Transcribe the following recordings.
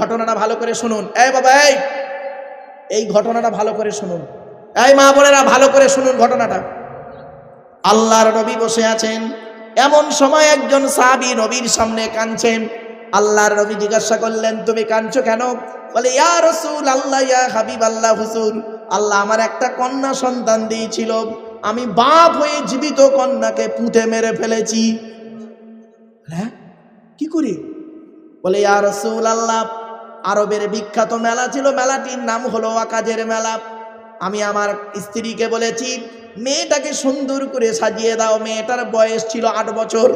ঘটনাটা ভালো করে শুনুন। এই বাবা, এই। এই ঘটনাটা ভালো করে শুনুন। এই মা বোনেরা, ভালো করে শুনুন ঘটনাটা। আল্লাহর নবী বসে আছেন। এমন সময় একজন সাহাবী নবীর সামনে কাঁদছেন। আল্লাহর নবী জিজ্ঞাসা করলেন, তুমি কাঁদছো কেন? বলে, ইয়া রসুল আল্লাহ ইয়া হাবিব আল্লাহ হুসুল আল্লাহ আমার একটা কন্যা সন্তান দিয়েছিল। আমি বাপ হয়ে জীবিত কন্যাকে পুঁতে মেরে ফেলেছি। হ্যাঁ? কি করি? বলে, ইয়া রসুল আল্লাহ আরবের বিখ্যাত মেলা ছিল মেলাটির নাম হলো আকাজের মেলা। আমি আমার স্ত্রীকে বলেছি, মেয়েটাকে সুন্দর করে সাজিয়ে দাও, মেয়েটার বয়স ছিল আট বছর।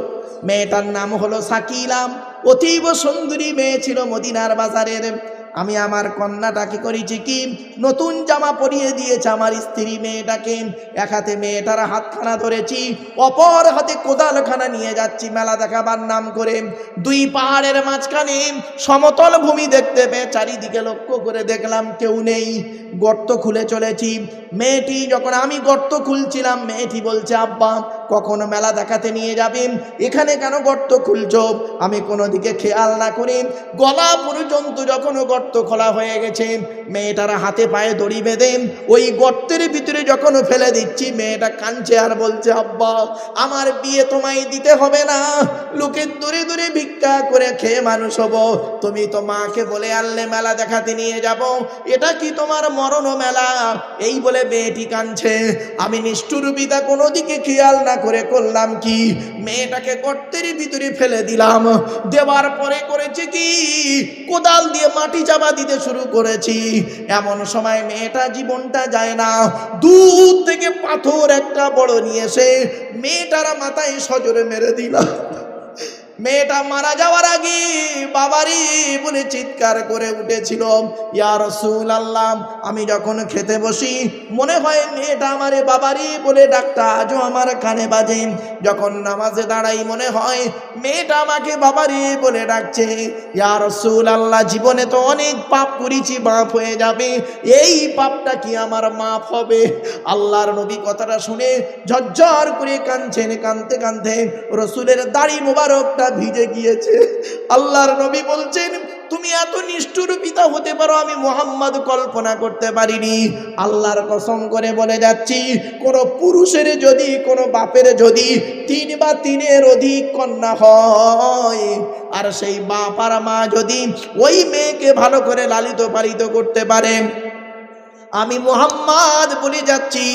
মেয়েটার নাম হলো সাকিলাম। অতীব সুন্দরী মেয়ে ছিল মদিনার বাজারের। আমি আমার কন্যাটাকে করেছি কি? নতুন জামা পরিয়ে দিয়েছে আমার স্ত্রী মেয়েটাকে। এক হাতে মেয়েটার হাতখানা ধরেছি, অপর হাতে কোদালখানা নিয়ে যাচ্ছি মেলা দেখাবার নাম করে। দুই পাহাড়ের মাঝখানে সমতল ভূমি দেখতে পেয়ে চারিদিকে লক্ষ্য করে দেখলাম কেউ নেই। গর্ত খুলে চলেছি। মেয়েটি যখন আমি গর্ত খুলছিলাম, মেয়েটি বলছে, আব্বা, কখন মেলা দেখাতে নিয়ে যাবেন এখানে কেন গর্ত খুলছ? আমি কোনো দিকে খেয়াল না করি। গলা পর্যন্ত যখন গর্ত খোলা হয়ে গেছে। মেয়েটার হাতে পায়ে দড়ি বেঁধে ওই গর্তের ভিতরে যখন ফেলে দিচ্ছি, মেয়েটা কাঁদছে আর বলছে, আব্বা, আমার বিয়ে তোমায় দিতে হবে না। লোকের দূরে দূরে ভিক্ষা করে খেয়ে মানুষ হব। তুমি তো মাকে বলে আনলে মেলা দেখাতে নিয়ে যাব। এটা কি তোমার মরণ মেলা? এই বলে মেয়েটি কাঁদছে। আমি নিষ্ঠুর বিদা কোনো দিকে খেয়াল না করে করলাম কি? মেয়েটাকে গর্তের ভিতরে ফেলে দিলাম। দেওয়ার পরে করেছে কি? কোদাল দিয়ে মাটি চাপা দিতে শুরু করেছি। এমন সময় মেয়েটা জীবনটা যায় না। দূর থেকে পাথর একটা বড় নিয়ে এসে মেয়েটার মাথায় সজরে মেরে দিলাম মেয়েটা মারা যাওয়ার আগে বাবারি বলে চিৎকার করে উঠেছিল, ইয়া রসুল আল্লাহ আমি যখন খেতে বসি, মনে হয় মেয়েটা আমারে বাবারি বলে ডাকটা, আজও আমার কানে বাজে। যখন নামাজে দাঁড়াই মনে হয় মেয়েটা আমাকে বাবারি বলে ডাকছে, ইয়া রসুল আল্লাহ জীবনে তো অনেক পাপ করেছি, মাফ হয়ে যাবে। এই পাপটা কি আমার মাফ হবে? আল্লাহর নবী কথাটা শুনে ঝরঝর করে কাঁদছেন, কাঁদতে কাঁদতে রসুলের দাড়ি মোবারকটা ভিজে গিয়েছে। আল্লাহর নবী বলছেন, তুমি এত নিষ্ঠুর পিতা হতে পারো, আমি মোহাম্মদ কল্পনা করতে পারিনি। আল্লাহর কসম করে বলে যাচ্ছি, কোন পুরুষের যদি, কোন বাপের যদি তিন বা তিনের অধিক কন্যা হয়, আর সেই বাপ আর মা যদি ওই মেয়েকে ভালো করে লালিত পালিত করতে পারে আমি মোহাম্মদ বলে যাচ্ছি,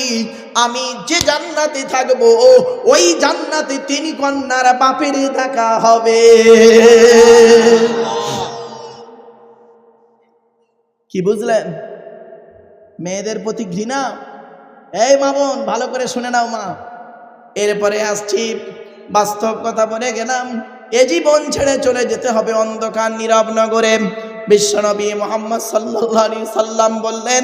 আমি যে জান্নাতে থাকব, ওই জান্নাতে তিনি কন্যার বাপের দেখা হবে। কি বুঝলেন? মেয়েদের প্রতি ঘৃণা? এই মামন, ভালো করে শুনে নাও মা। এরপরে আসছি, বাস্তব কথা বলে গেলাম, এ জীবন ছেড়ে চলে যেতে হবে অন্ধকার নীরব নগরে। বিশ্বনবী মোহাম্মদ সাল্লাহ আলী সাল্লাম বললেন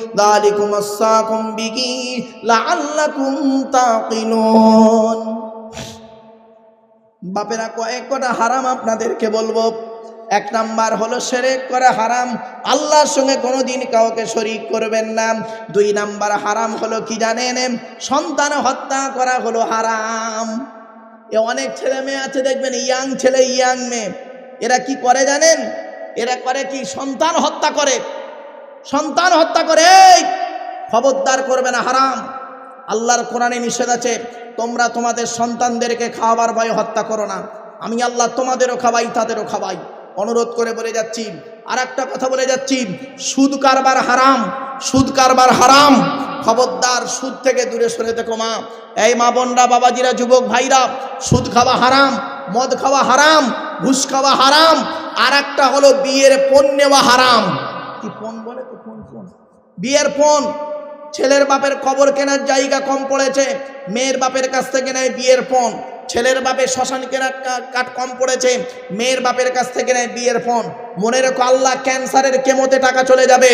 বাপেরা, কয়েক কটা হারাম আপনাদেরকে বলব। এক নাম্বার হলো, সেরেক করা হারাম। আল্লাহর সঙ্গে কোনোদিন কাউকে শরিক করবেন না। দুই নাম্বার হারাম হলো, কি জানেন? সন্তান হত্যা করা হলো হারাম। এ অনেক ছেলে মেয়ে আছে, দেখবেন, ইয়াং ছেলে, ইয়াং মেয়ে। এরা কি করে জানেন? এরা করে কি? সন্তান হত্যা করে। সন্তান হত্যা করে খবরদার করবে না, হারাম। আল্লাহর কোরআনে নিষেধ আছে, তোমরা তোমাদের সন্তানদেরকে খাওয়াবার ভয়ে হত্যা করো না। আমি আল্লাহ তোমাদেরও খাওয়াই তাদেরও খাওয়াই অনুরোধ করে বলে যাচ্ছি আর একটা কথা বলে যাচ্ছি, সুদ কারবার হারাম, সুদ কারবার হারাম। খবরদার সুদ থেকে দূরে সরে দেখো মা। এই মা বোনরা, বাবাজিরা, যুবক ভাইরা, সুদ খাওয়া হারাম, মদ খাওয়া হারাম, ঘুষ খাওয়া হারাম আর একটা হলো বিয়ের পণ হারাম। কি ফোন বলে তো ফোন ফোন? বিয়ের ফোন। ছেলের বাপের খবর কেনার জায়গা কম পড়েছে। মেয়ের বাপের কাছ থেকে নেয় বিয়ের ফোন। ছেলের বাপে শ্মশান কেনার কাঠ কম পড়েছে। মেয়ের বাপের কাছ থেকে নেয় বিয়ের ফোন। মনে রেখো আল্লাহ ক্যান্সারের কেমোতে টাকা চলে যাবে।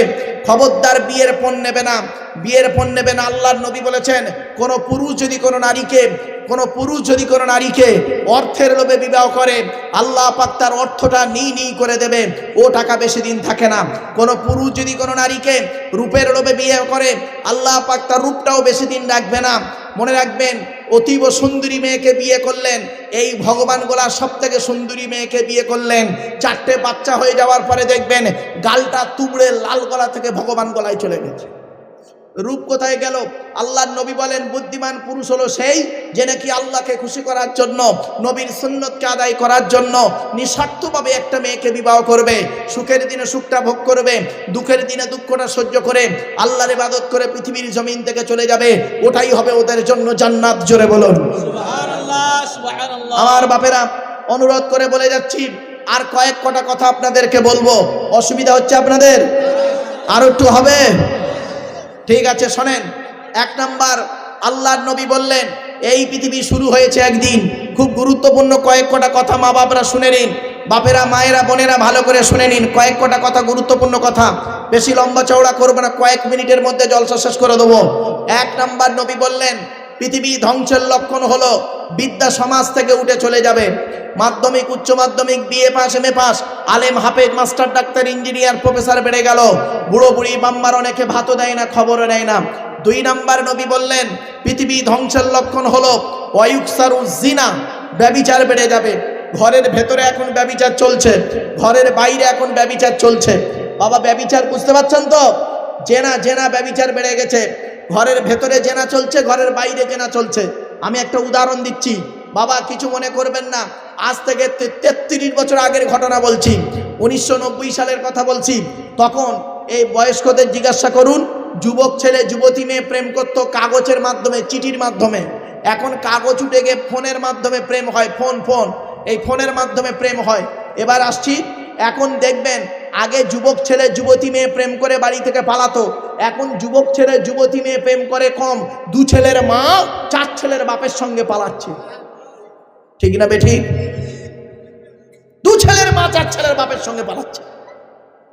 খবরদার বিয়ের ফোন নেবে না। বিয়ের ফোন নেবে না। আল্লাহর নবী বলেছেন, কোনো পুরুষ যদি কোনো নারীকে, কোনো পুরুষ যদি কোনো নারীকে অর্থের লোভে বিবাহ করে, আল্লাহ পাক তার অর্থটা নিই নিই করে দেবে। ও টাকা বেশি দিন থাকে না। কোনো পুরুষ যদি কোনো নারীকে রূপের লোভে বিয়ে করে, আল্লাহ পাক তার রূপটাও বেশি দিন রাখবে না। মনে রাখবেন, অতীব সুন্দরী মেয়েকে বিয়ে করলেন, এই ভগবান গোলা সব থেকে সুন্দরী মেয়েকে বিয়ে করলেন। চারটে বাচ্চা হয়ে যাওয়ার পরে দেখবেন গালটা তুবড়ে লাল গলা থেকে ভগবান গলায় চলে গেছে। রূপ কোথায় গেল? আল্লাহর নবী বলেন বুদ্ধিমান পুরুষ হলো সেই যে নাকি আল্লাহকে খুশি করার জন্য নবীর সুন্নতকে আদায় করার জন্য নিঃস্বার্থভাবে একটা মেয়েকে বিবাহ করবে সুখের দিনে সুখটা ভোগ করবে দুঃখের দিনে দুঃখটা সহ্য করে আল্লাহর ইবাদত করে পৃথিবীর জমিন থেকে চলে যাবে। ওটাই হবে ওদের জন্য জান্নাত জোরে বলুন। আমার বাপেরা অনুরোধ করে বলে যাচ্ছি আর কয়েক কটা কথা আপনাদেরকে বলব। অসুবিধা হচ্ছে আপনাদের? আর একটু হবে? ঠিক আছে, শোনেন। এক নাম্বার, আল্লাহর নবী বললেন, এই পৃথিবী শুরু হয়েছে একদিন। খুব গুরুত্বপূর্ণ কয়েক কটা কথা মা বাপরা শুনে নিন। বাপেরা, মায়েরা, বোনেরা ভালো করে শুনে নিন। কয়েক কটা কথা গুরুত্বপূর্ণ কথা। বেশি লম্বা চওড়া করব না, কয়েক মিনিটের মধ্যে জলসা শেষ করে দেবো। এক নাম্বার, নবী বললেন, পৃথিবী ধ্বংসের লক্ষণ হলো বিদ্যা সমাজ থেকে উঠে চলে যাবে। মাধ্যমিক, উচ্চ মাধ্যমিক, BA pass M A pass. আলেম হাফেজ, মাস্টার ডাক্তার, ইঞ্জিনিয়ার, প্রফেসর বেড়ে গেল। বুড়ো বুড়ি, বাম্মার অনেকে ভাতও দেয় না, খবরও নেয় না। দুই নাম্বার নবী বললেন, পৃথিবী ধ্বংসের লক্ষণ হলো ওয়ুকসারু জিনা, ব্যবিচার বেড়ে যাবে। ঘরের ভেতরে এখন ব্যবিচার চলছে, ঘরের বাইরে এখন ব্যবিচার চলছে। বাবা, ব্যবিচার বুঝতে পারছেন তো? জেনা জেনা ব্যবিচার বেড়ে গেছে। ঘরের ভেতরে জেনা চলছে, ঘরের বাইরে জেনা চলছে। আমি একটা উদাহরণ দিচ্ছি। বাবা, কিছু মনে করবেন না। আজ থেকে তেত্রিশ বছর আগের ঘটনা বলছি। উনিশশো নব্বই সালের কথা বলছি। তখন এই বয়স্কদের জিজ্ঞাসা করুন, যুবক ছেলে, যুবতী মেয়ে প্রেম করতো কাগজের মাধ্যমে, চিঠির মাধ্যমে? এখন কাগজ উঠে গিয়ে ফোনের মাধ্যমে প্রেম হয়, ফোন ফোন। এই ফোনের মাধ্যমে প্রেম হয়। এবার আসছি। এখন দেখবেন আগে যুবক ছেলে, যুবতী মেয়ে প্রেম করে বাড়ি থেকে পালাতো। এখন যুবক ছেলে, যুবতী মেয়ে প্রেম করে কম। দু ছেলের মা, চার ছেলের বাপের সঙ্গে পালাচ্ছে। ঠিক না বেঠিক দু ছেলের মা, চার ছেলের বাপের সঙ্গে পালাচ্ছে।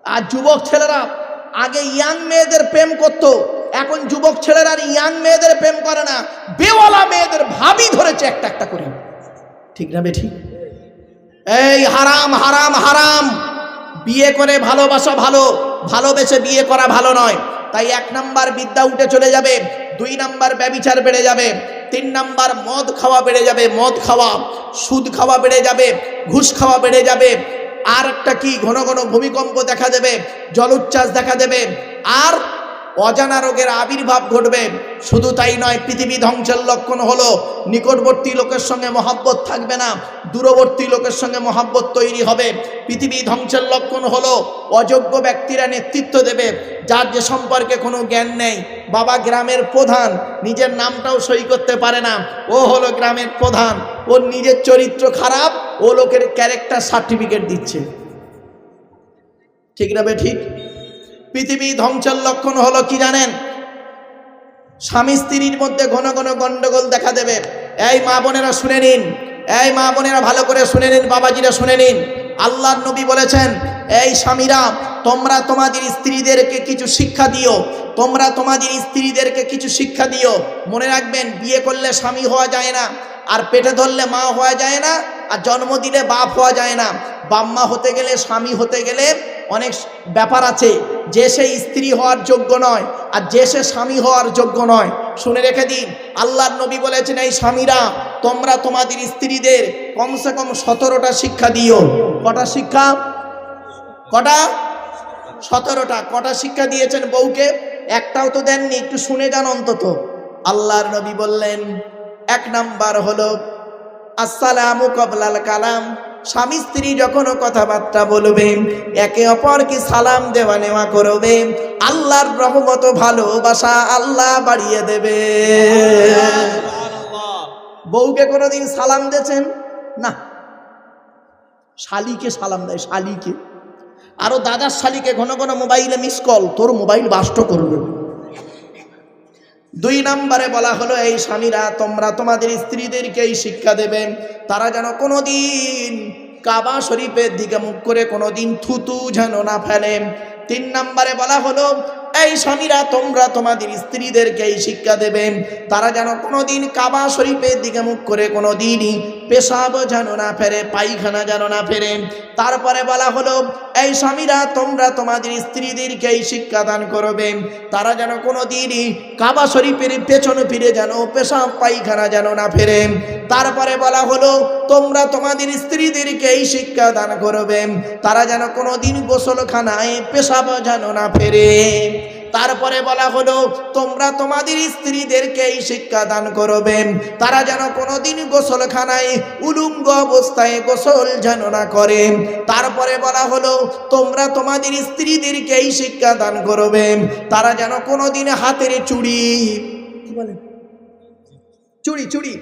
আর যুবক ছেলেরা আগে ইয়াং মেয়েদের প্রেম করতো। এখন যুবক ছেলেরা আর ইয়াং মেয়েদের প্রেম করে না। বেওয়ালা মেয়েদের ভাবি ধরেছে একটা একটা করে। ঠিক না বেঠিক এই হারাম হারাম হারাম। বিয়ে করে ভালোবাসা ভালো, ভালোবেসে বিয়ে করা ভালো নয়। তাই এক নাম্বার বিদ্যা উঠে চলে যাবে, দুই নাম্বার ব্যবিচার বেড়ে যাবে, তিন নাম্বার মদ খাওয়া বেড়ে যাবে, মদ খাওয়া, সুদ খাওয়া বেড়ে যাবে, ঘুষ খাওয়া বেড়ে যাবে। আর একটা কি, ঘন ঘন ভূমিকম্প দেখা দেবে, জলোচ্ছ্বাস দেখা দেবে, আর অজানা রোগের আবির্ভাব ঘটবে। শুধু তাই নয়, পৃথিবী ধ্বংসের লক্ষণ হলো, নিকটবর্তী লোকের সঙ্গে মহাব্বত থাকবে না। দূরবর্তী লোকের সঙ্গে মহাব্বত তৈরি হবে। পৃথিবী ধ্বংসের লক্ষণ হলো অযোগ্য ব্যক্তিরা নেতৃত্ব দেবে, যার যে সম্পর্কে কোনো জ্ঞান নেই। বাবা গ্রামের প্রধান, নিজের নামটাও সই করতে পারে না। ও হলো গ্রামের প্রধান। ওর নিজের চরিত্র খারাপ, ও লোকের ক্যারেক্টার সার্টিফিকেট দিচ্ছে। ঠিক না ঠিক? পৃথিবী ধ্বংসের লক্ষণ হলো কি জানেন? স্বামী স্ত্রীর মধ্যে ঘন ঘন গন্ডগোল দেখা দেবে। এই মা বোনেরা শুনে নিন। এই মা বোনেরা ভালো করে শুনে নিন, বাবাজিরা শুনে নিন। আল্লাহর নবী বলেছেন, এই স্বামীরা, তোমরা তোমাদের স্ত্রীদেরকে কিছু শিক্ষা দিও। তোমরা তোমাদের স্ত্রীদেরকে কিছু শিক্ষা দিও। মনে রাখবেন, বিয়ে করলে স্বামী হওয়া যায় না, আর পেটে ধরলে মা হওয়া যায় না, আর জন্ম দিলে বাপ হওয়া যায় না। বাম্মা হতে গেলে, স্বামী হতে গেলে অনেক ব্যাপার আছে। যে সে স্ত্রী হওয়ার যোগ্য নয় আর যে সে স্বামী হওয়ার যোগ্য নয়। শুনে রেখে দিন, আল্লাহর নবী বলেছেন, এই স্বামীরা, তোমরা তোমাদের স্ত্রীদের কমসে কম সতেরোটা শিক্ষা দিও। কটা শিক্ষা? কটা? সতেরোটা। কটা শিক্ষা দিয়েছেন বউকে? একটাও তো দেননি, একটু শুনে যান অন্তত। আল্লাহর নবী বললেন, এক নাম্বার হলো, আসসালামু কবলাল কালাম। স্বামী স্ত্রী যখন কথাবার্তা বলবে, একে অপরকে সালাম দেওয়া নেওয়া করবে, আল্লাহর রহমত ভালোবাসা আল্লাহ বাড়িয়ে দেবে। বউকে কোনোদিন সালাম দিয়েছেন? না। শালিকে সালাম দেয়, শালিকে। আরও দাদার শালিকে ঘন ঘন মোবাইলে মিস কল, তোর মোবাইল বাষ্ট করবে। দুই নম্বরে বলা হলো, এই স্বামীরা, তোমরা তোমাদের স্ত্রীদেরকেই শিক্ষা দেবেন তারা যেন কোনোদিন কাবা শরীফের দিকে মুখ করে কোনোদিন থুতু যেন না ফেলে। তিন নম্বরে বলা হলো, এই স্বামীরা, তোমরা তোমাদের স্ত্রীদেরকে এই শিক্ষা দেবেন তারা যেন কোনোদিন কাবা শরীফের দিকে মুখ করে কোনোদিনই পেশাব যেন না ফেরে, পায়খানা যেন না ফেরে। তারপরে বলা হলো, এই স্বামীরা, তোমরা তোমাদের স্ত্রীদেরকে এই শিক্ষা দান করবে। তারা যেন কোনোদিনই কাবা শরীফের পেছনে ফিরে যেন, পেশাব, পায়খানা যেন না ফেরে। তারপরে বলা হলো, তোমরা তোমাদের স্ত্রীদেরকে এই শিক্ষা দান করবে। তারা যেন কোনো কোনোদিন গোসলখানায় পেশাব যেন না ফেরে। তারপরে বলা হলো, তোমরা তোমাদের স্ত্রীদেরকে এই শিক্ষা দান করবে। তারা যেন কোনোদিন গোসলখানায় উলুঙ্গ অবস্থায় গোসল যেন না করে। তারপরে বলা হলো, তোমরা তোমাদের স্ত্রীদেরকে এই শিক্ষা দান করবে। তারা যেন কোনোদিন হাতের চুড়ি কি বলেন চুড়ি চুড়ি।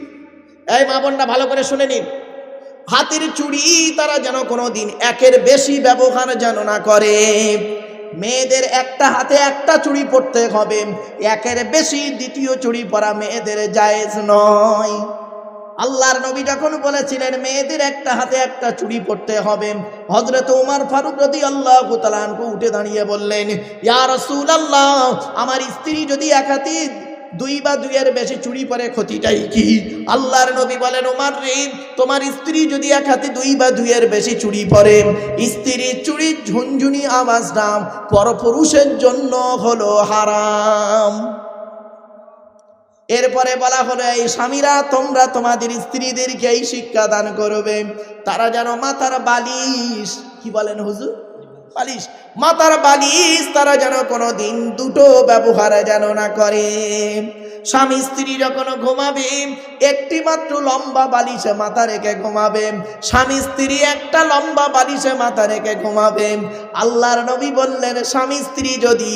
এই মা ভালো করে শুনে নিন। হাতের চুড়ি তারা যেন কোনোদিন একের বেশি ব্যবহার যেন না করে। মেয়েদের একটা হাতে একটা চুড়ি পরতে হবে। একের বেশি দ্বিতীয় চুড়ি পরা মেয়েদের জায়েজ নয়। আল্লাহর নবী যখন বলেছিলেন, মেয়েদের একটা হাতে একটা চুড়ি পড়তে হবে। হজরত উমার ফারুক রদি আল্লাহ উঠে দাঁড়িয়ে বললেন, ইয়া রসুল আল্লাহ আমার স্ত্রী যদি এক হাতে দুই বা দুইয়ের বেশি চুরি পরে ক্ষতিটাই কি? আল্লাহর নবী বলেন, ওমার রে, তোমার স্ত্রী যদি এক হাতে দুই বা দুইয়ের বেশি চুরি পরে স্ত্রীর চুরির ঝুনঝুনি আওয়াজ নাম পরপুরুষের জন্য হলো হারাম। এরপরে বলা হলো, এই স্বামীরা, তোমরা তোমাদের স্ত্রীদেরকে এই শিক্ষা দান করবে। তারা যেন মাথার বালিশ, কি বলেন হুজুর? বালিশ মাথার বালিশ তারা যেন কোনো দিন দুটো ব্যবহার যেন না করে। স্বামী স্ত্রী যখন ঘুমাবে, একটি মাত্র লম্বা বালিশে মাথা রেখে ঘুমাবে। স্বামী স্ত্রী একটা লম্বা বালিশে মাথা রেখে ঘুমাবে। আল্লাহর নবী বললেন, স্বামী স্ত্রী যদি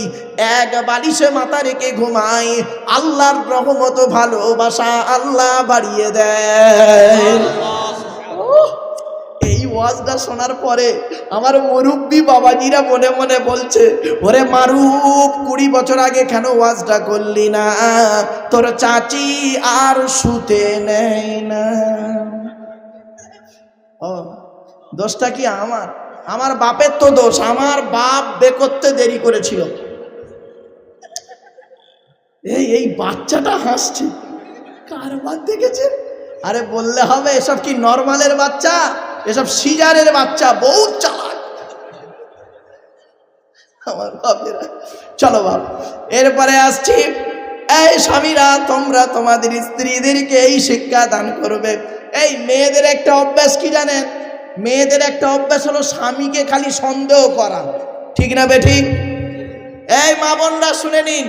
এক বালিশে মাথা রেখে ঘুমায়, আল্লাহর রহমত ভালোবাসা আল্লাহ বাড়িয়ে দেয় এই ওয়াজটা শোনার পরে আমার মুরব্বী বাবাজিরা মনে মনে বলছে, ওরে মারুফ, কুড়ি বছর আগে কেন ওয়াজটা করলি না? তোর চাচি আর শুতে নেই না। ও, দোষটা কি আমার? আমার বাপের তো দোষ, আমার বাপ বে করতে দেরি করেছিল। এই এই বাচ্চাটা হাসছে। কার বাদ দেখেছে? আরে বললে হবে, এসব কি নর্মালের বাচ্চা? এসব সিজারের বাচ্চা বহুত চালাক। আমার বাপেরা, চলো বাপ, এরপরে আসছি। এই স্বামীরা, তোমরা তোমাদের স্ত্রীদেরকে এই শিক্ষা দান করবে। এই মেয়েদের একটা অভ্যাস কি জানেন? মেয়েদের একটা অভ্যাস হলো স্বামীকে খালি সন্দেহ করা। ঠিক না বে ঠিক এই মা বোনরা, শুনে নিন।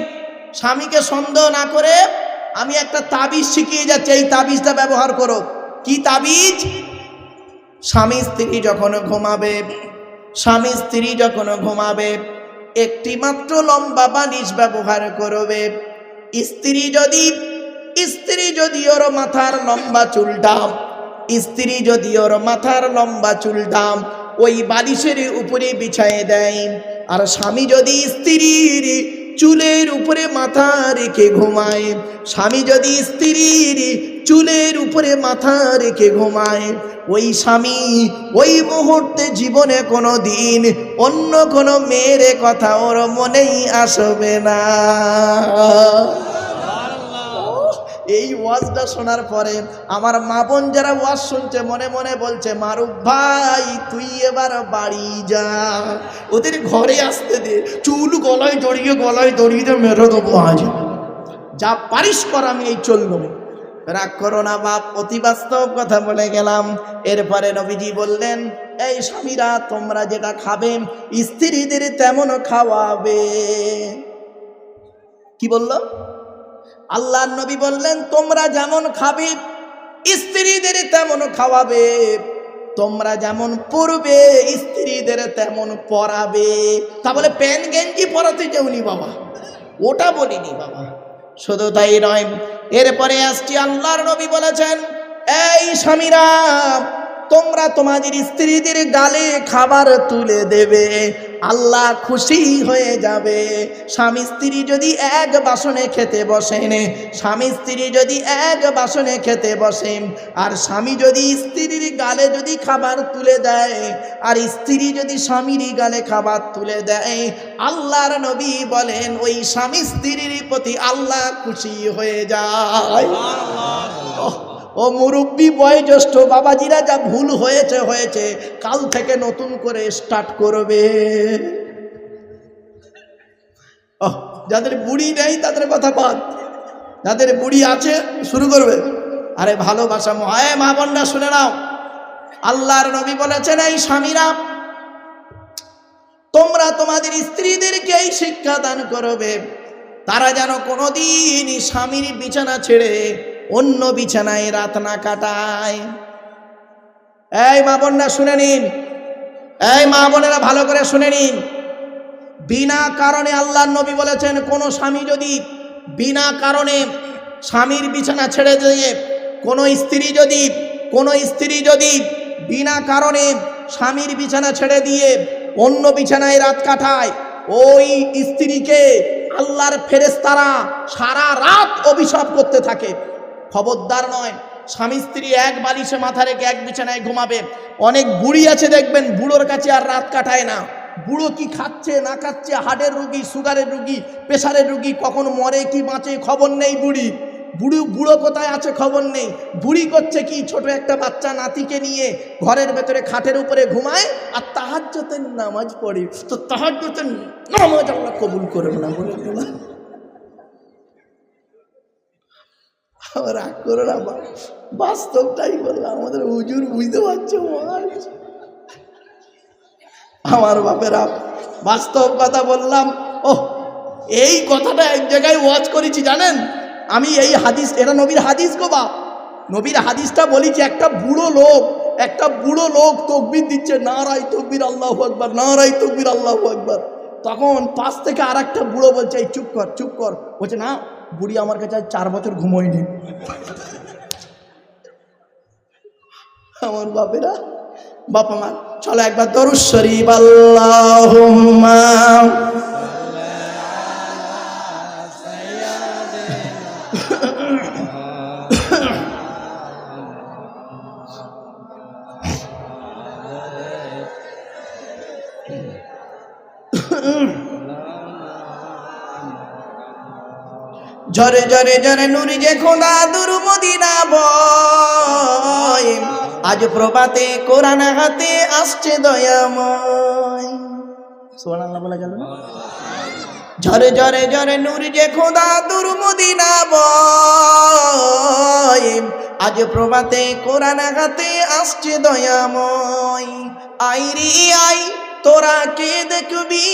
স্বামীকে সন্দেহ না করে আমি একটা তাবিজ শিখিয়ে যাচ্ছি। এই তাবিজটা ব্যবহার করো। কি তাবিজ? স্বামী স্ত্রী যখন ঘুমাবে, স্বামী স্ত্রী যখন ঘুমাবে, একটি মাত্র লম্বা বালিশ ব্যবহার করবে। স্ত্রী যদি স্ত্রী যদি ওর মাথার লম্বা চুলটাম স্ত্রী যদি ওর মাথার লম্বা চুলটাম ওই বালিশের উপরে বিছায়ে দেয়। আর স্বামী যদি স্ত্রীর চুলের উপরে মাথা রেখে ঘুমায়, স্বামী যদি স্ত্রীর চুলের উপরে মাথা রেখে ঘুমায়। ওই স্বামী ওই মুহূর্তে জীবনে কোনো দিন অন্য কোনো মেয়ের কথা ওর মনেই আসবে না। এই ওয়াজটা শোনার পরে আমার মা বোন যারা ওয়াজ শুনছে, মনে মনে বলছে, মারুফ ভাই, তুই এবার বাড়ি যা। ওদের ঘরে আসতে দে। চুল গলায় জড়িয়ে গলায় জড়িয়ে মেরে দেবো আজ। যা পারিস কর, আমি এই চলল রাগ করো না বাপ অতি বাস্তব কথা বলে গেলাম। এরপরে নবীজি বললেন, এই স্বামীরা, তোমরা যেটা খাবে, স্ত্রীদের তেমন খাওয়াবে। কি বলল? আল্লাহ নবী বললেন, তোমরা যেমন খাবে, স্ত্রীদের তেমন খাওয়াবে। তোমরা যেমন পরবে, স্ত্রীদের তেমন পরাবে। তা বলে প্যান গেঞ্জি পরাতে যাওনি বাবা। ওটা বলিনি বাবা। শুধু তাই নয় এরপরে আসছি আল্লাহর নবী বলেছেন এই স্বামীরা তোমরা তোমাদের স্ত্রীদের গালে খাবার তুলে দেবে। আল্লাহ খুশি হয়ে যাবে। স্বামী স্ত্রী যদি এক বাসনে খেতে বসেন স্বামী স্ত্রী যদি এক বাসনে খেতে বসেন আর স্বামী যদি স্ত্রীর গালে যদি খাবার তুলে দেয় আর স্ত্রী যদি স্বামীর গালে খাবার তুলে দেয় আল্লাহর নবী বলেন ওই স্বামী স্ত্রীর প্রতি আল্লাহ খুশি হয়ে যায়। ও মুরব্বী বয়োজ্যেষ্ঠ বাবাজিরা যা ভুল হয়েছে হয়েছে, কাল থেকে নতুন করে স্টার্ট করবে। যাদের বুড়ি নেই, তাদের কথা বাদ। যাদের বুড়ি আছে, শুরু করবে। আরে ভালোবাসা মহায়, মা বোনরা, শুনে নাও। আল্লাহর নবী বলেছেন, এই স্বামীরা, তোমরা তোমাদের স্ত্রীদেরকে এই শিক্ষা দান করবে। তারা যেন কোনোদিন স্বামীর বিছানা ছেড়ে অন্য বিছানায় রাত না কাটায়। এই মা বোনরা, শুনে নিন। এই মা বোনেরা, ভালো করে শুনে নিন। বিনা কারণে আল্লাহর নবী বলেছেন, কোনো স্বামী যদি বিনা কারণে স্বামীর বিছানা ছেড়ে দিয়ে, কোনো স্ত্রী যদি, কোনো স্ত্রী যদি বিনা কারণে স্বামীর বিছানা ছেড়ে দিয়ে অন্য বিছানায় রাত কাটায়, ওই স্ত্রীকে আল্লাহর ফেরেস্তারা সারা রাত অভিশাপ করতে থাকে। খবরদার নয়। স্বামী স্ত্রী এক বালিশে মাথা রেখে এক বিছানায় ঘুমাবে। অনেক বুড়ি আছে দেখবেন, বুড়োর কাছে আর রাত কাটায় না। বুড়ো কি খাচ্ছে, না খাচ্ছে হার্টের রুগী, সুগারের রুগী, প্রেশারের রুগী, কখন মরে, কি বাঁচে, খবর নেই বুড়ি। বুড়ি, বুড়ো কোথায় আছে খবর নেই। বুড়ি করছে কি, ছোট একটা বাচ্চা নাতিকে নিয়ে ঘরের ভেতরে খাটের উপরে ঘুমায় আর তাহাজ্যতের নামাজ পড়ে। তো তাহাজ্যতের নামাজ আল্লাহ কবুল করবে না বলে রাগ করো না বাস্তবটাই বললাম, আমাদের হুজুর বুঝতে পারছ আমার বাপেরা, বাস্তব কথা বললাম। ও এই কথাটা এক জায়গায় ওয়াচ করেছি, জানেন? আমি এই হাদিস, এটা নবীর হাদিস গো, বাপ। নবীর হাদিসটা বলেছি, একটা বুড়ো লোক, একটা বুড়ো লোক তকবির দিচ্ছে নারাই তকবির, আল্লাহ আকবার নারাই তকবির, আল্লাহ আকবার। তখন পাশ থেকে আর একটা বুড়ো বলছে, এই চুপ কর চুপ কর। বলছে, না বুড়ি আমার কাছে চার বছর ঘুমোয়নি আমার বাপেরা বাবা মা চলো একবার দরুদ শরীফ আল্লাহুম্মা জরে জরে জরে নুরি যে খোদা দুর মদিনা বয়। আজ প্রভাতে কোরআন হাতে আসছে দয়াময়। সুবহানাল্লাহ বলা যাবে ঝরে ঝরে ঝরে নূর যে খোদা দুর মদিনা বয়। আজ প্রভাতে কোরআন হাতে আসছে দয়াময়। আইরি আই তোরা কে দেখবি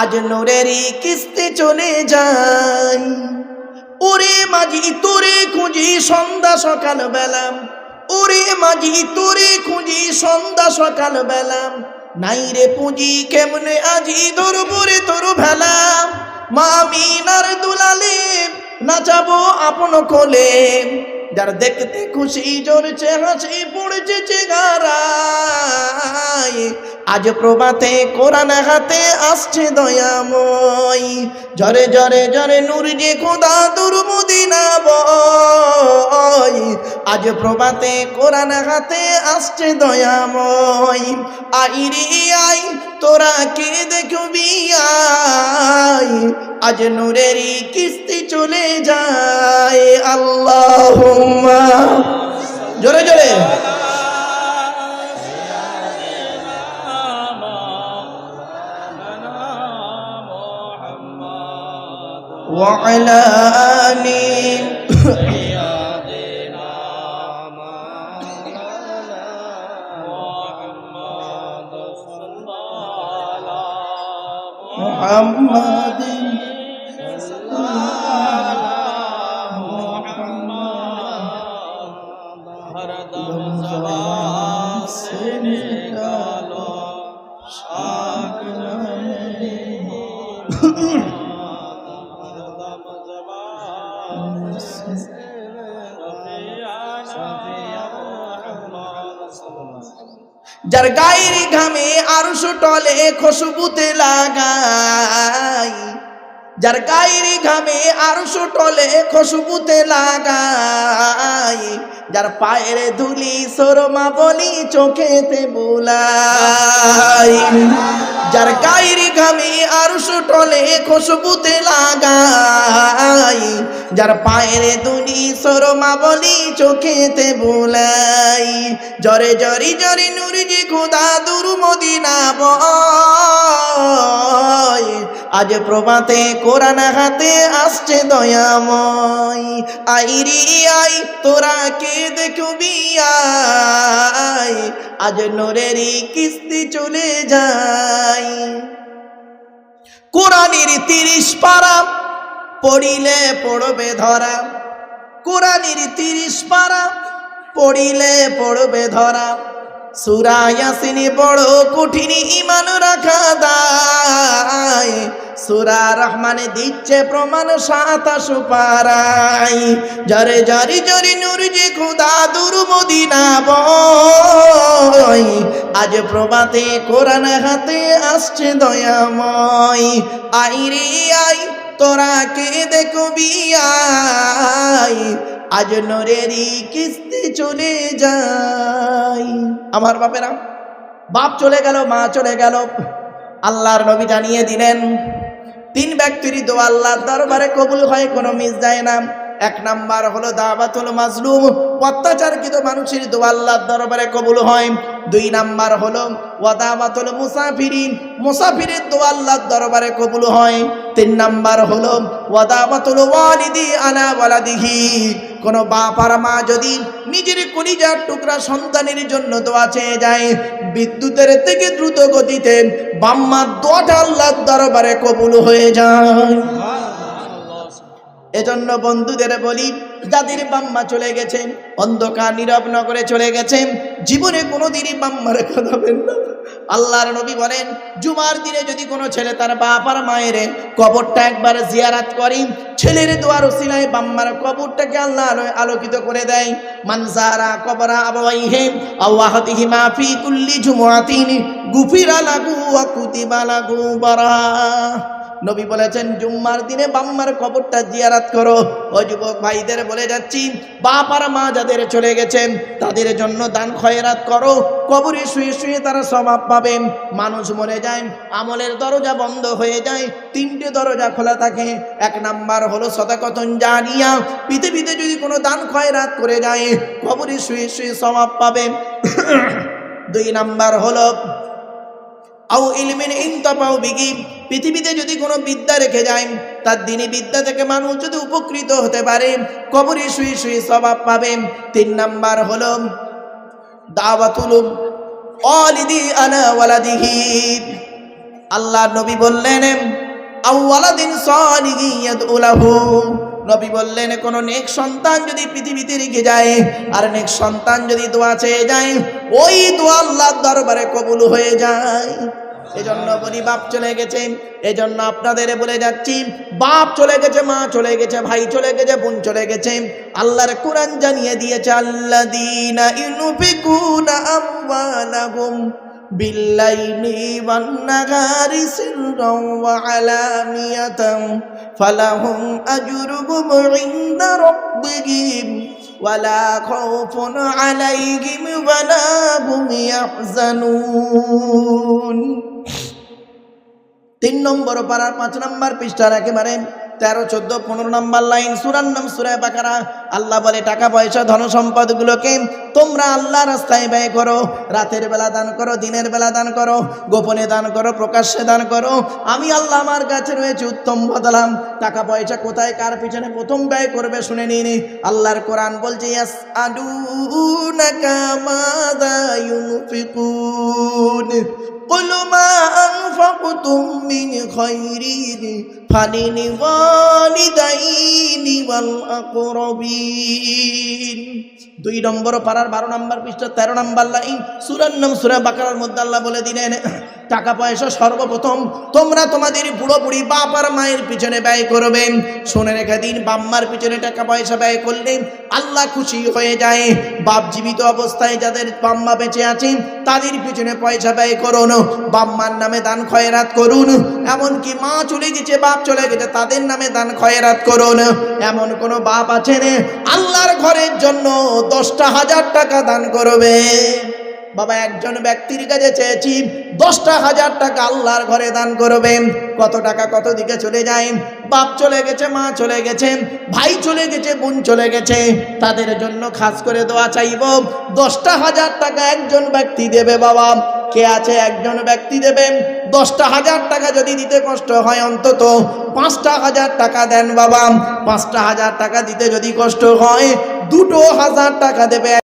আজ নূরেরই কিস্তি চলে যায়। ওরে মাঝি, তোরে খুঁজি সন্ধ্যা সকাল বেলাম ওরে মাঝি, তোরে খুঁজি সন্ধ্যা সকাল বেলাম নাই রে পুঁজি, কেমনে আজি দরবরে তোর ভেলাম মা মিনার দুলালে নাচাবো আপন কোলে। যার দেখতে খুশি জোরছে হাসি পড়েছে চেহারায়। আজ প্রভাতে কোরআন হাতে আসছে দয়াময়। জরে জরে জরে নূর যে খোদা দুর্মদিনা বয়। আজ প্রভাতে কোরআন হাতে আসছে দয়াময়। আইরে, আই তোরা কে দেখবি আই আজ নূরেরই কিস্তি চলে যায় আল্লাহ জোরে জোরে وعلى آله محمد যার গাইরি ঘামে আর টলে খসবুতে লাগা যার গায়ের ঘামে আরশ টলে খুশবুতে লাগাই। যার পায়ের ধুলি সরমা বলি চোখেতে বুলাই। যার গায়ের ঘামে আর টলে খুশবুতে লাগাই। যার পায়ের দুলি সরমা বলি চোখেতে বুলাই। জরে জরি জরি নুরজি খুদা দুর মদিনা বয়। আজ প্রভাতে কোরআন হাতে আসছে দয়াময়। আইরি আই, তোরা কে দেখবি আই আজ নোরেরই কিস্তি চলে যায়। কোরআনের তিরিশ পারা পড়িলে পড়বে ধরা। কোরআনের তিরিশ পারা পড়িলে পড়বে ধরা। সুরা ইয়াসিনি বড় কঠিন ইমান রাখা দায়। সুরা রহমানে দিচ্ছে প্রমাণ সাতাশ পারাই জরে জরি জরি নুর যে খুদা দুর মদিনা বয় আজ প্রভাতে কোরআন হাতে আসছে দয়াময়। আইরে আই, তোরা কে দেখবি আই আজ নরেরই কিস্তি চলে যায়। আমার বাপেরা, বাপ চলে গেল, মা চলে গেল। আল্লাহর নবী জানিয়ে দিলেন তিন ব্যক্তির দোয়া আল্লাহর দরবারে কবুল হয়, কোনো মিস যায় না। এক নাম্বার হলো দাবাতুল মাজলুম, অত্যাচারকৃত মানুষের দোয়া আল্লাহর দরবারে কবুল হয়। দুই নাম্বার হলো ওয়াদাবাতুল মুসাফিরিন, মুসাফিরের দোয়া আল্লাহর দরবারে কবুল হয়। তিন নাম্বার হলো ওয়াদাবাতুল ওয়ালিদি আনা ওয়ালাদিহি। কোন বাপ আর মা যদি নিজের কলিজার টুকরা সন্তানের জন্য দোয়া চেয়ে যায়, বিদ্যুতের থেকে দ্রুত গতিতে বাম্মা দোয়াটা আল্লাহর দরবারে কবুল হয়ে যায়। এজন্য বন্ধুদের বলি, যাদের বাম্মা চলে গেছেন অন্ধকার নীরব নগরে চলে গেছে জীবনে কোনোদিনই বাম্মা রেখা যাবেন না। আল্লাহর নবী বলেন, জুমার দিনে যদি কোনো ছেলে তার বাপ আর মায়ের কবরটা একবার জিয়ারাত করি, ছেলের দোয়ার ওসিলায় বাম্মার কবরটাকে আল্লাহ আলো- আলোকিত করে দেয়। মানজারা কবরা আবাইহে আওয়াহতিহি মাফি কুল্লি জুমুআতিন, গুফিরা লাহু ওয়া কুতিবা লাহু বারা নবী বলেছেন, জুম্মার দিনে বাম্মার কবরটা জিয়ারাত করো। ও যুবক ভাইদের বলে যাচ্ছি, বাপ আর মা যাদের চলে গেছেন, তাদের জন্য দান খয়রাত করো। কবরে শুয়ে শুয়ে তারা স্বভাব পাবেন মানুষ মরে যায়, আমলের দরজা বন্ধ হয়ে যায়, তিনটে দরজা খোলা থাকে। এক নাম্বার হলো সদাকতন জানিয়া, পৃথিবীতে যদি কোনো দান খয়রাত করে যায়, কবরে শুয়ে শুয়ে স্বভাব পাবেন দুই নাম্বার হলো আও ইলমিন ইনতাপাও বিগি পৃথিবীতে যদি কোনো বিদ্যা রেখে যায়, তার দিনই বিদ্যা থেকে মানুষ যদি উপকৃত হতে পারে, কবরে শুয়ে শুয়ে স্বভাব পাবে। তিন নাম্বার হলো দাওয়াতুল অলিদি আনা ওয়ালাদিহি। আল্লাহ নবী বললেন, আউ আউওয়ালাদিন সালিহি ইয়াদউলাহু নবী বললেন, কোন নেক সন্তান যদি পৃথিবীতে রেখে যায়, আর নেক সন্তান যদি দোয়া চেয়ে যায়, ওই দোয়া আল্লাহর দরবারে কবুল হয়ে যায়। এজন্য বলি, বাপ চলে গেছে। এজন্য আপনাদের বলে যাচ্ছি, বাপ চলে গেছে, মা চলে গেছে, ভাই চলে গেছে, বোন চলে গেছে। আল্লাহর কোরআন জানিয়ে দিয়েছে ইউনফিকুনা আমওয়ালাহুম। بالليل والنهار سرا وعلانية فلهم أجرهم عند ربهم ولا خوف عليهم ولا هم يحزنون তিন নম্বর পাড়ার পাঁচ নম্বর পৃষ্ঠার একেবারে তেরো, চোদ্দ, পনেরো নম্বর লাইন সুরার নাম সুরায় বাকারা। আল্লাহ বলে, টাকা পয়সা ধন সম্পদ গুলোকে তোমরা আল্লাহ রাস্তায় ব্যয় করো। রাতের বেলা দান করো, দিনের বেলা দান করো, গোপনে দান করো, প্রকাশ্যে দান করো। আমি আল্লাহ আমার কাছে রয়েছে উত্তম বদলাম। টাকা পয়সা কোথায়, কার পিছনে প্রথম ব্যয় করবে শুনে নিনি। আল্লাহর কোরআন বলছে ইয়াস ইউনফিকুন। قل ما أنفقتم من خير فللوالدين والأقربين দুই নম্বর পাড়ার বারো নম্বর পৃষ্ঠা তেরো নম্বর লাইন সুরার নাম সুরা বাকারার মধ্যে আল্লাহ বলে দিলেন টাকা পয়সা সর্বপ্রথম তোমরা তোমাদের বুড়ো বুড়ি বাপ আর মায়ের পিছনে ব্যয় করবেন শুনে রেখে দিন, বাম্মার পিছনে টাকা পয়সা ব্যয় করলে আল্লাহ খুশি হয়ে যায়। বাপ জীবিত অবস্থায় যাদের বাম্মা বেঁচে আছেন তাদের পিছনে পয়সা ব্যয় করুন, বাম্মার নামে দান খয়রাত করুন। এমনকি মা চলে গেছে, বাপ চলে গেছে, তাদের নামে দান খয়রাত করুন। এমন কোন বাপ আছেন? আল্লাহর ঘরের জন্য দশটা হাজার টাকা দান করবে। বাবা, একজন ব্যক্তির কাছে চেয়েছি, দশটা হাজার টাকা আল্লাহর ঘরে দান করবেন কত টাকা কত দিকে চলে যায়? বাপ চলে গেছে, মা চলে গেছে, ভাই চলে গেছে, বোন চলে গেছে। তাদের জন্য খাস করে দেওয়া চাইব। দশটা হাজার টাকা একজন ব্যক্তি দেবে বাবা। কে আছে একজন ব্যক্তি দেবেন দশটা হাজার টাকা যদি দিতে কষ্ট হয় অন্তত পাঁচটা হাজার টাকা দেন বাবা। পাঁচটা হাজার টাকা দিতে যদি কষ্ট হয়, দুটো হাজার টাকা দেবে।